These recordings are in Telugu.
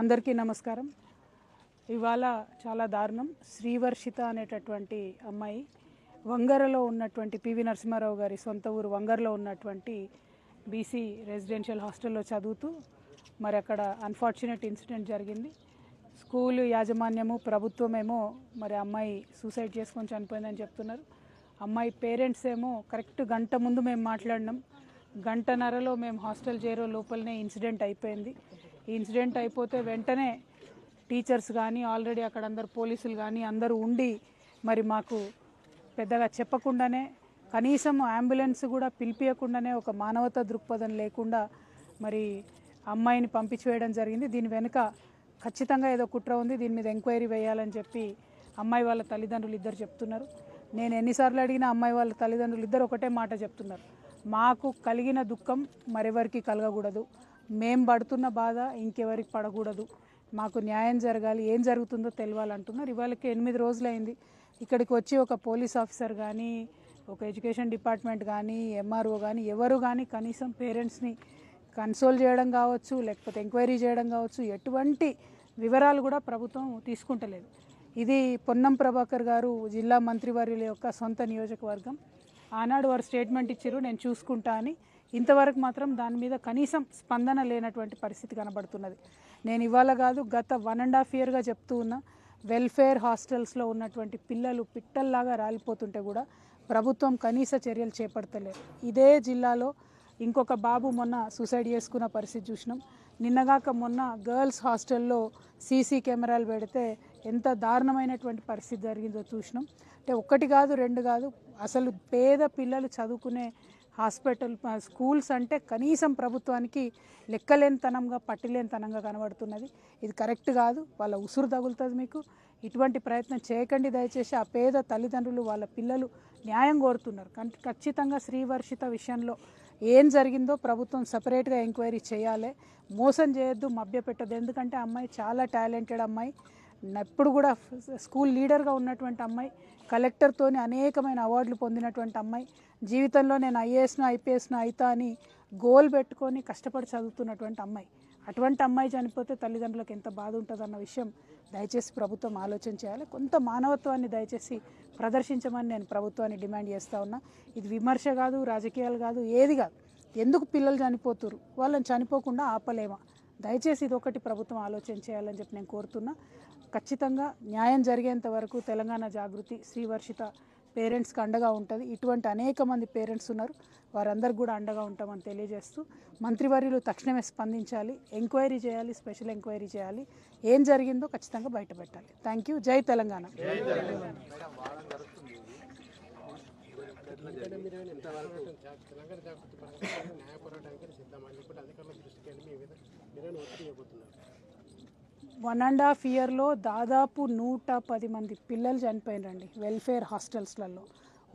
అందరికీ నమస్కారం. ఇవాళ చాలా దారుణం. శ్రీవర్షిత అనేటటువంటి అమ్మాయి వంగరలో ఉన్నటువంటి పివి నరసింహారావు గారి సొంత ఊరు వంగరలో ఉన్నటువంటి బీసీ రెసిడెన్షియల్ హాస్టల్లో చదువుతూ మరి అక్కడ అన్ఫార్చునేట్ ఇన్సిడెంట్ జరిగింది. స్కూలు యాజమాన్యము ప్రభుత్వమేమో మరి అమ్మాయి సూసైడ్ చేసుకొని చనిపోయిందని చెప్తున్నారు. అమ్మాయి పేరెంట్స్ ఏమో కరెక్ట్ గంట ముందు మేము మాట్లాడినాం. గంటన్నరలో మేము హాస్టల్ చేరో లోపలనే ఇన్సిడెంట్ అయిపోయింది. ఈ ఇన్సిడెంట్ అయిపోతే వెంటనే టీచర్స్ కానీ ఆల్రెడీ అక్కడ అందరు పోలీసులు కానీ అందరూ ఉండి మరి మాకు పెద్దగా చెప్పకుండానే కనీసం అంబులెన్స్ కూడా పిలిపియకుండానే ఒక మానవతా దృక్పథం లేకుండా మరి అమ్మాయిని పంపించేయడం జరిగింది. దీని వెనుక ఖచ్చితంగా ఏదో కుట్ర ఉంది. దీని మీద ఎంక్వైరీ వేయాలని చెప్పి అమ్మాయి వాళ్ళ తల్లిదండ్రులు ఇద్దరు చెప్తున్నారు. నేను ఎన్నిసార్లు అడిగినా అమ్మాయి వాళ్ళ తల్లిదండ్రులు ఇద్దరు ఒకటే మాట చెప్తున్నారు. మాకు కలిగిన దుఃఖం మరెవరికి కలగకూడదు. మేం పడుతున్న బాధ ఇంకెవరికి పడకూడదు. మాకు న్యాయం జరగాలి. ఏం జరుగుతుందో తెలియాలంటున్నారు ఇవాళకి ఎనిమిది రోజులైంది. ఇక్కడికి వచ్చి ఒక పోలీస్ ఆఫీసర్ కానీ ఒక ఎడ్యుకేషన్ డిపార్ట్మెంట్ కానీ ఎంఆర్ఓ కానీ ఎవరు కానీ కనీసం పేరెంట్స్ని కన్సోల్ చేయడం కావచ్చు లేకపోతే ఎంక్వైరీ చేయడం కావచ్చు ఎటువంటి వివరాలు కూడా ప్రభుత్వం తీసుకుంటలేదు. ఇది పొన్నం ప్రభాకర్ గారు జిల్లా మంత్రివర్యుల యొక్క సొంత నియోజకవర్గం. ఆనాడు వారు స్టేట్మెంట్ ఇచ్చారు నేను చూసుకుంటా అని. ఇంతవరకు మాత్రం దాని మీద కనీసం స్పందన లేనటువంటి పరిస్థితి కనబడుతున్నది. నేను ఇవాళ కాదు గత వన్ అండ్ హాఫ్ ఇయర్గా చెప్తూ ఉన్నా వెల్ఫేర్ హాస్టల్స్లో ఉన్నటువంటి పిల్లలు పిట్టల్లాగా రాలిపోతుంటే కూడా ప్రభుత్వం కనీస చర్యలు చేపడతలేదు. ఇదే జిల్లాలో ఇంకొక బాబు మొన్న సూసైడ్ చేసుకున్న పరిస్థితి చూసినాం. నిన్నగాక మొన్న గర్ల్స్ హాస్టల్లో సీసీ కెమెరాలు పెడితే ఎంత దారుణమైనటువంటి పరిస్థితి జరిగిందో చూసినాం. అంటే ఒకటి కాదు రెండు కాదు అసలు పేద పిల్లలు చదువుకునే హాస్పిటల్ స్కూల్స్ అంటే కనీసం ప్రభుత్వానికి లెక్కలేనితనంగా పట్టిలేనితనంగా కనబడుతున్నది. ఇది కరెక్ట్ కాదు. వాళ్ళ ఉసురు తగులుతుంది మీకు. ఇటువంటి ప్రయత్నం చేయకండి. దయచేసి ఆ పేద తల్లిదండ్రులు వాళ్ళ పిల్లలు న్యాయం కోరుతున్నారు. ఖచ్చితంగా శ్రీవర్షిత విషయంలో ఏం జరిగిందో ప్రభుత్వం సపరేట్గా ఎంక్వైరీ చేయాలి. మోసం చేయొద్దు మభ్యపెట్టద్దు. ఎందుకంటే అమ్మాయి చాలా టాలెంటెడ్ అమ్మాయి. ఎప్పుడు కూడా స్కూల్ లీడర్గా ఉన్నటువంటి అమ్మాయి. కలెక్టర్తోని అనేకమైన అవార్డులు పొందినటువంటి అమ్మాయి. జీవితంలో నేను ఐఏఎస్ను ఐపీఎస్ను అవుతా అని గోల్ పెట్టుకొని కష్టపడి చదువుతున్నటువంటి అమ్మాయి. అటువంటి అమ్మాయి చనిపోతే తల్లిదండ్రులకు ఎంత బాధ ఉంటుందన్న విషయం దయచేసి ప్రభుత్వం ఆలోచన చేయాలి. కొంత మానవత్వాన్ని దయచేసి ప్రదర్శించమని నేను ప్రభుత్వాన్ని డిమాండ్ చేస్తూ ఉన్నా. ఇది విమర్శ కాదు రాజకీయాలు కాదు ఏది కాదు. ఎందుకు పిల్లలు చనిపోతురు వాళ్ళని చనిపోకుండా ఆపలేమా? దయచేసి ఇది ఒకటి ప్రభుత్వం ఆలోచన చేయాలని చెప్పి నేను కోరుతున్నా. ఖచ్చితంగా న్యాయం జరిగేంత వరకు తెలంగాణ జాగృతి శ్రీవర్షిత పేరెంట్స్కి అండగా ఉంటుంది. ఇటువంటి అనేక మంది పేరెంట్స్ ఉన్నారు. వారందరికి కూడా అండగా ఉంటామని తెలియజేస్తూ మంత్రివర్యులు తక్షణమే స్పందించాలి. ఎంక్వైరీ చేయాలి స్పెషల్ ఎంక్వైరీ చేయాలి. ఏం జరిగిందో ఖచ్చితంగా బయటపెట్టాలి. Thank you. జై తెలంగాణ. తెలంగాణ జాగృతి న్యాయ పోరాటానికి సిద్ధమని అధికారుల దృష్టికి వెళ్ళి మీ మీద మీరైనా ఒత్తిడి ఇవ్వబోతున్నారు వన్ అండ్ హాఫ్ ఇయర్లో దాదాపు నూట పది మంది పిల్లలు చనిపోయినారండి. వెల్ఫేర్ హాస్టల్స్లలో.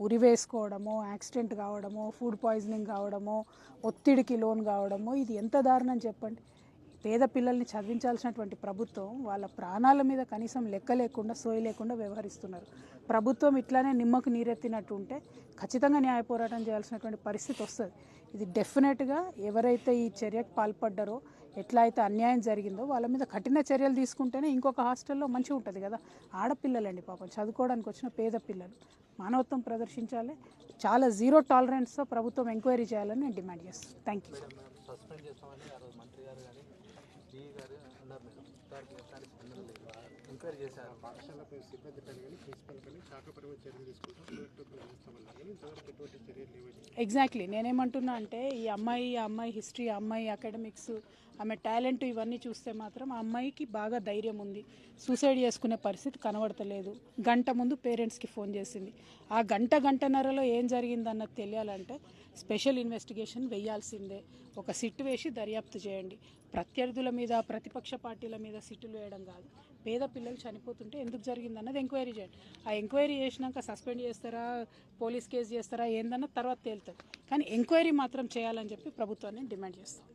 ఉరి వేసుకోవడము యాక్సిడెంట్ కావడము ఫుడ్ పాయిజనింగ్ కావడము ఒత్తిడికి లోన్ కావడము ఇది ఎంత దారుణం చెప్పండి. పేద పిల్లల్ని చదివించాల్సినటువంటి ప్రభుత్వం వాళ్ళ ప్రాణాల మీద కనీసం లెక్క లేకుండా సోయి లేకుండా వ్యవహరిస్తున్నారు. ప్రభుత్వం ఇట్లానే నిమ్మకు నీరెత్తినట్టు ఉంటే ఖచ్చితంగా న్యాయ పోరాటం చేయాల్సినటువంటి పరిస్థితి వస్తుంది. ఇది డెఫినెట్గా ఎవరైతే ఈ చర్యకు పాల్పడ్డారో ఎట్లా అయితే అన్యాయం జరిగిందో వాళ్ళ మీద కఠిన చర్యలు తీసుకుంటేనే ఇంకొక హాస్టల్లో మంచిగా ఉంటుంది కదా. ఆడపిల్లలండి పాపం. చదువుకోవడానికి వచ్చిన పేద పిల్లలు. మానవత్వం ప్రదర్శించాలి. చాలా జీరో టాలరెన్స్తో ప్రభుత్వం ఎంక్వైరీ చేయాలని నేను డిమాండ్ చేస్తాను థ్యాంక్ యూ. ఎంక్వైరీ చేశారు. పాఠశాలకు సిబ్బంది పైన కానీ ప్రిన్సిపల్ కానీ శాఖపరమైన చర్యలు తీసుకుంటాం. ఎగ్జాక్ట్లీ నేనేమంటున్నా అంటే ఈ అమ్మాయి ఆ అమ్మాయి హిస్టరీ ఆ అమ్మాయి అకాడమిక్స్ ఆమె టాలెంట్ ఇవన్నీ చూస్తే మాత్రం ఆ అమ్మాయికి బాగా ధైర్యం ఉంది. సూసైడ్ చేసుకునే పరిస్థితి కనబడతలేదు. గంట ముందు పేరెంట్స్కి ఫోన్ చేసింది. ఆ గంట గంటన్నరలో ఏం జరిగిందన్నది తెలియాలంటే స్పెషల్ ఇన్వెస్టిగేషన్ వేయాల్సిందే. ఒక సిట్ వేసి దర్యాప్తు చేయండి. ప్రత్యర్థుల మీద ప్రతిపక్ష పార్టీల మీద సిట్టులు వేయడం కాదు. పేద పిల్లలు చనిపోతుంటే ఎందుకు జరిగిందన్నది ఎంక్వైరీ చేయండి. ఆ ఎంక్వైరీ చేసినాక సస్పెండ్ చేస్తారా? పోలీస్ కేసు చేస్తారా? ఏందన్న తర్వాత తేలుతుంది. కానీ ఎంక్వైరీ మాత్రం చేయాలని చెప్పి ప్రభుత్వాన్ని డిమాండ్ చేస్తాం.